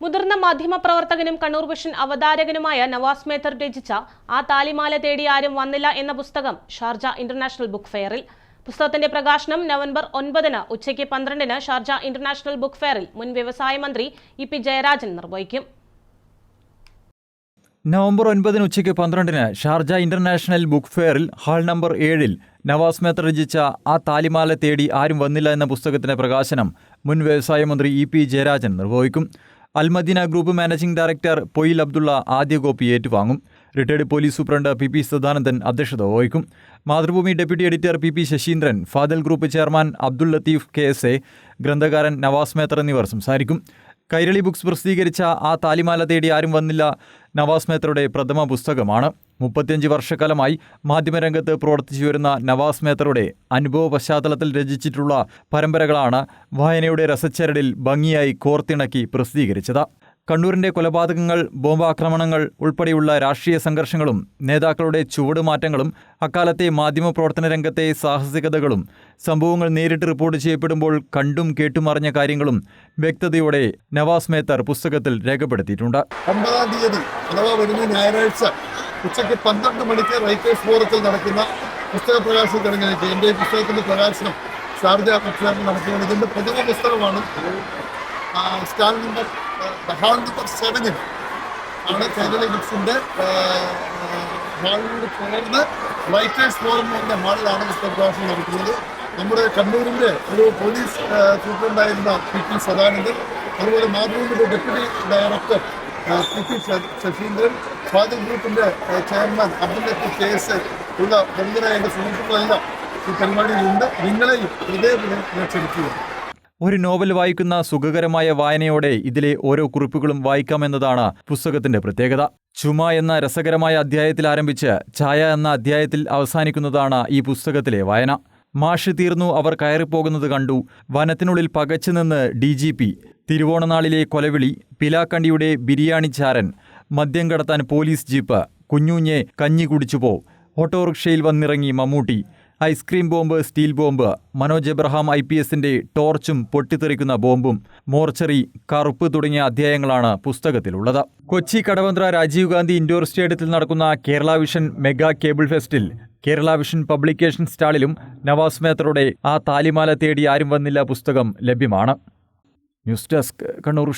മുതിർന്ന മാധ്യമപ്രവർത്തകനും കണ്ണൂർ വിഷൻ അവതാരകനുമായ നവാസ് മേത്തർ രചിച്ച ആ താലിമാല തേടി ആരും വന്നില്ല എന്ന പുസ്തകം ഷാർജ ഇന്റർനാഷണൽ ബുക്ക് ഫെയറിൽ. പുസ്തകത്തിന്റെ പ്രകാശനം നവംബർ ഒൻപതിന് ഉച്ചയ്ക്ക് പന്ത്രണ്ടിന് ഷാർജ ഇന്റർനാഷണൽ ബുക്ക് ഫെയറിൽ മുൻ വ്യവസായ മന്ത്രി ഇ പി ജയരാജൻ നിർവഹിക്കും. നവംബർ ഒൻപതിന് ഉച്ചയ്ക്ക് പന്ത്രണ്ടിന് ഷാർജ ഇന്റർനാഷണൽ ബുക്ക് ഫെയറിൽ ഹാൾ നമ്പർ ഏഴിൽ നവാസ് മേത്ത രചിച്ച ആ താലിമാല തേടി ആരും വന്നില്ല എന്ന പുസ്തകത്തിന്റെ പ്രകാശനം മുൻ വ്യവസായ മന്ത്രി ഇ പി ജയരാജൻ നിർവഹിക്കും. Almadina group managing director Poyil Abdulla ആദ്യ കോപ്പി ഏറ്റുവാങ്ങും. Retired police superintendent P P Sadanandan അധ്യക്ഷത വഹിക്കും. Mathrubhumi deputy editor P P Sasheendran Fadal group chairman Abdul Latheef K S A ഗ്രന്ഥകാരൻ Navas Methar എന്നിവർ സംസാരിക്കും. കൈരളി ബുക്സ് പ്രസിദ്ധീകരിച്ച ആ താലിമാല തേടി ആരും വന്നില്ല നവാസ് മേത്തറുടെ പ്രഥമ പുസ്തകമാണ്. മുപ്പത്തിയഞ്ച് വർഷക്കാലമായി മാധ്യമരംഗത്ത് പ്രവർത്തിച്ചു വരുന്ന നവാസ് മേത്തറുടെ അനുഭവ പശ്ചാത്തലത്തിൽ രചിച്ചിട്ടുള്ള പരമ്പരകളാണ് വായനയുടെ രസച്ചരടിൽ ഭംഗിയായി കോർത്തിണക്കി പ്രസിദ്ധീകരിച്ചത്. കണ്ണൂരിന്റെ കൊലപാതകങ്ങൾ ബോംബാക്രമണങ്ങൾ ഉൾപ്പെടെയുള്ള രാഷ്ട്രീയ സംഘർഷങ്ങളും നേതാക്കളുടെ ചുവടുമാറ്റങ്ങളും അക്കാലത്തെ മാധ്യമപ്രവർത്തന രംഗത്തെ സാഹസികതകളും സംഭവങ്ങൾ നേരിട്ട് റിപ്പോർട്ട് ചെയ്യപ്പെടുമ്പോൾ കണ്ടും കേട്ടുമറിഞ്ഞ കാര്യങ്ങളും വ്യക്തതയോടെ നവാസ് മേത്തർ പുസ്തകത്തിൽ രേഖപ്പെടുത്തിയിട്ടുണ്ട്. ഒമ്പതാം തീയതി അഥവാ വരുന്ന ഞായറാഴ്ച ഉച്ചയ്ക്ക് പന്ത്രണ്ട് മണിക്ക് റൈറ്റേഴ്സ് ഫോറത്തിൽ നടക്കുന്ന പുസ്തക പ്രകാശന ചടങ്ങിലേക്ക് എന്റെ പുസ്തകത്തിന്റെ പ്രകാശനം ഷാർജ നടക്കുകയാണ് ഇതിന്റെ പ്രഥമ പുസ്തകമാണ് സ്റ്റാൾ നമ്പർ ഹാൾ നമ്പർ സെവനിൽ ആണ് കൈരളി ബുക്സിന്റെ ആ, ഹാളിനോട് ചേർന്ന് റൈറ്റേഴ്സ് ഫോറം ഹാളിലാണ് മിസ്റ്റർ പ്രകാശനം നടക്കുന്നത്. നമ്മുടെ കണ്ണൂരിന്റെ ഒരു പോലീസ് സൂപ്രണ്ടായിരുന്ന പി പി സദാനന്ദൻ അതുപോലെ മാതൃഭൂമിയുടെ deputy director P P Sasindran Fadal ഗ്രൂപ്പിന്റെ chairman Abdul Latheef K S ഉള്ള പ്രമുഖരായ സുഹൃത്തുക്കളെല്ലാം ഈ പരിപാടിയിലുണ്ട്. നിങ്ങളെയും ഹൃദയപൂർവം ക്ഷണിക്കുകയാണ്. ഒരു നോവൽ വായിക്കുന്ന സുഖകരമായ വായനയോടെ ഇതിലെ ഓരോ കുറിപ്പുകളും വായിക്കാമെന്നതാണ് പുസ്തകത്തിന്റെ പ്രത്യേകത. ചുമ എന്ന രസകരമായ അധ്യായത്തിൽ ആരംഭിച്ച് ഛായ എന്ന അധ്യായത്തിൽ അവസാനിക്കുന്നതാണ് ഈ പുസ്തകത്തിലെ വായന. മാഷി തീർന്നു അവർ കയറിപ്പോകുന്നത് കണ്ടു. വനത്തിനുള്ളിൽ പകച്ചു നിന്ന് ഡി ജി പി തിരുവോണനാളിലെ കൊലവിളി പിലാക്കണ്ടിയുടെ ബിരിയാണി ചാരൻ മദ്യം കടത്താൻ പോലീസ് ജീപ്പ് കുഞ്ഞുഞ്ഞെ കഞ്ഞി കുടിച്ചുപോ ഓട്ടോറിക്ഷയിൽ വന്നിറങ്ങി Mammootty ice cream bomb steel bomb Manoj Abraham I P എസിന്റെ ടോർച്ചും പൊട്ടിത്തെറിക്കുന്ന ബോംബും മോർച്ചറി കറുപ്പ് തുടങ്ങിയ അധ്യായങ്ങളാണ് പുസ്തകത്തിലുള്ളത്. കൊച്ചി കടവന്ത്ര രാജീവ് ഗാന്ധി ഇൻഡോർ സ്റ്റേഡിയത്തിൽ നടക്കുന്ന കേരള വിഷൻ മെഗാ കേബിൾ ഫെസ്റ്റിൽ കേരള വിഷൻ പബ്ലിക്കേഷൻ സ്റ്റാളിലും നവാസ് മേത്തറുടെ ആ താലിമാല തേടി ആരും വന്നില്ല പുസ്തകം ലഭ്യമാണ്. News desk Kannur